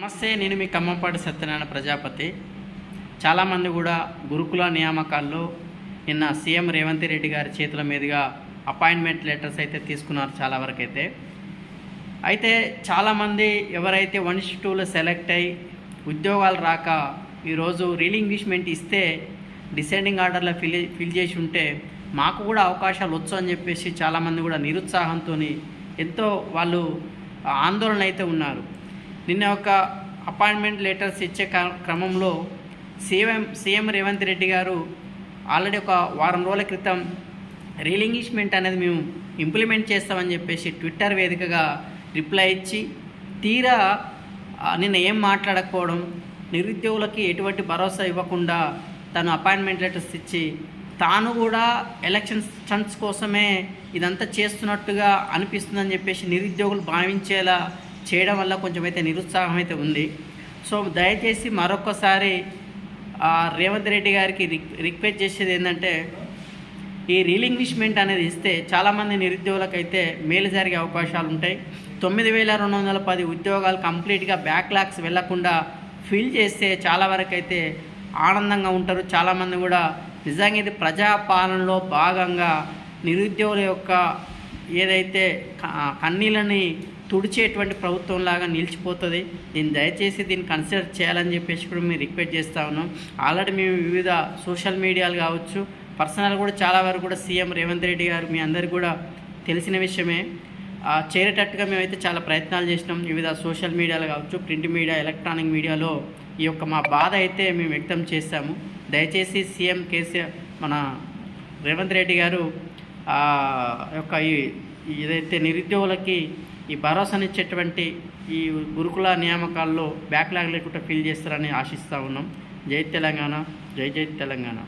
నమస్తే నేను మీ కమ్మపాటి సత్యనారాయణ ప్రజాపతి. చాలామంది కూడా గురుకుల నియామకాల్లో నిన్న సీఎం రేవంత్ రెడ్డి గారి చేతుల మీదుగా అపాయింట్మెంట్ లెటర్స్ అయితే తీసుకున్నారు చాలా వరకు అయితే అయితే చాలామంది ఎవరైతే వన్ టూలో సెలెక్ట్ అయ్యి ఉద్యోగాలు రాక ఈరోజు రీలింగ్విష్మెంట్ ఇస్తే డిసెండింగ్ ఆర్డర్లో ఫిల్ ఫిల్ చేసి ఉంటే మాకు కూడా అవకాశాలు వచ్చు అని చెప్పేసి చాలామంది కూడా నిరుత్సాహంతో ఎంతో వాళ్ళు ఆందోళన అయితే ఉన్నారు. నిన్న ఒక అపాయింట్మెంట్ లెటర్స్ ఇచ్చే క్రమంలో సీఎం సీఎం రేవంత్ రెడ్డి గారు ఆల్రెడీ ఒక వారం రోజుల క్రితం రీలింగ్విష్మెంట్ అనేది మేము ఇంప్లిమెంట్ చేస్తామని చెప్పేసి ట్విట్టర్ వేదికగా రిప్లై ఇచ్చి తీరా నిన్న ఏం మాట్లాడకపోవడం నిరుద్యోగులకి ఎటువంటి భరోసా ఇవ్వకుండా తను అపాయింట్మెంట్ లెటర్స్ ఇచ్చి తాను కూడా ఎలక్షన్ స్టంట్స్ కోసమే ఇదంతా చేస్తున్నట్టుగా అనిపిస్తుందని చెప్పేసి నిరుద్యోగులు భావించేలా చేయడం వల్ల కొంచెం అయితే నిరుత్సాహం అయితే ఉంది. సో దయచేసి మరొకసారి ఆ, రేవంత్ రెడ్డి గారికి రిక్ రిక్వెస్ట్ చేసేది ఏంటంటే ఈ రీలింగ్విష్మెంట్ అనేది ఇస్తే చాలామంది నిరుద్యోగులకైతే మేలు జరిగే అవకాశాలు ఉంటాయి. తొమ్మిది వేల రెండు వందల పది ఉద్యోగాలు కంప్లీట్గా బ్యాక్లాగ్స్ వెళ్ళకుండా ఫిల్ చేస్తే చాలా వరకు అయితే ఆనందంగా ఉంటారు. చాలామంది కూడా నిజంగా ఇది ప్రజాపాలనలో భాగంగా నిరుద్యోగుల యొక్క ఏదైతే కన్నీళ్ళని తుడిచేటువంటి ప్రభుత్వంలాగా నిలిచిపోతుంది దీన్ని దయచేసి దీన్ని కన్సిడర్ చేయాలని చెప్పేసి కూడా మేము రిక్వెస్ట్ చేస్తా ఉన్నాం. ఆల్రెడీ మేము వివిధ సోషల్ మీడియాలు కావచ్చు పర్సనల్ కూడా చాలా వరకు కూడా సీఎం రేవంత్ రెడ్డి గారు మీ అందరికీ కూడా తెలిసిన విషయమే. చేరేటట్టుగా మేమైతే చాలా ప్రయత్నాలు చేసినాం. వివిధ సోషల్ మీడియాలు కావచ్చు ప్రింట్ మీడియా ఎలక్ట్రానిక్ మీడియాలో ఈ యొక్క మా బాధ అయితే మేము వ్యక్తం చేశాము దయచేసి సీఎం కేసీఆర్ మన రేవంత్ రెడ్డి గారు యొక్క ఈ ఏదైతే నిరుద్యోగులకి ఈ భరోసానిచ్చేటువంటి ఈ గురుకుల నియామకాల్లో బ్యాక్లాగ్ లేకుండా ఫిల్ చేస్తారని ఆశిస్తూ ఉన్నాం. జై తెలంగాణ జై జై తెలంగాణ.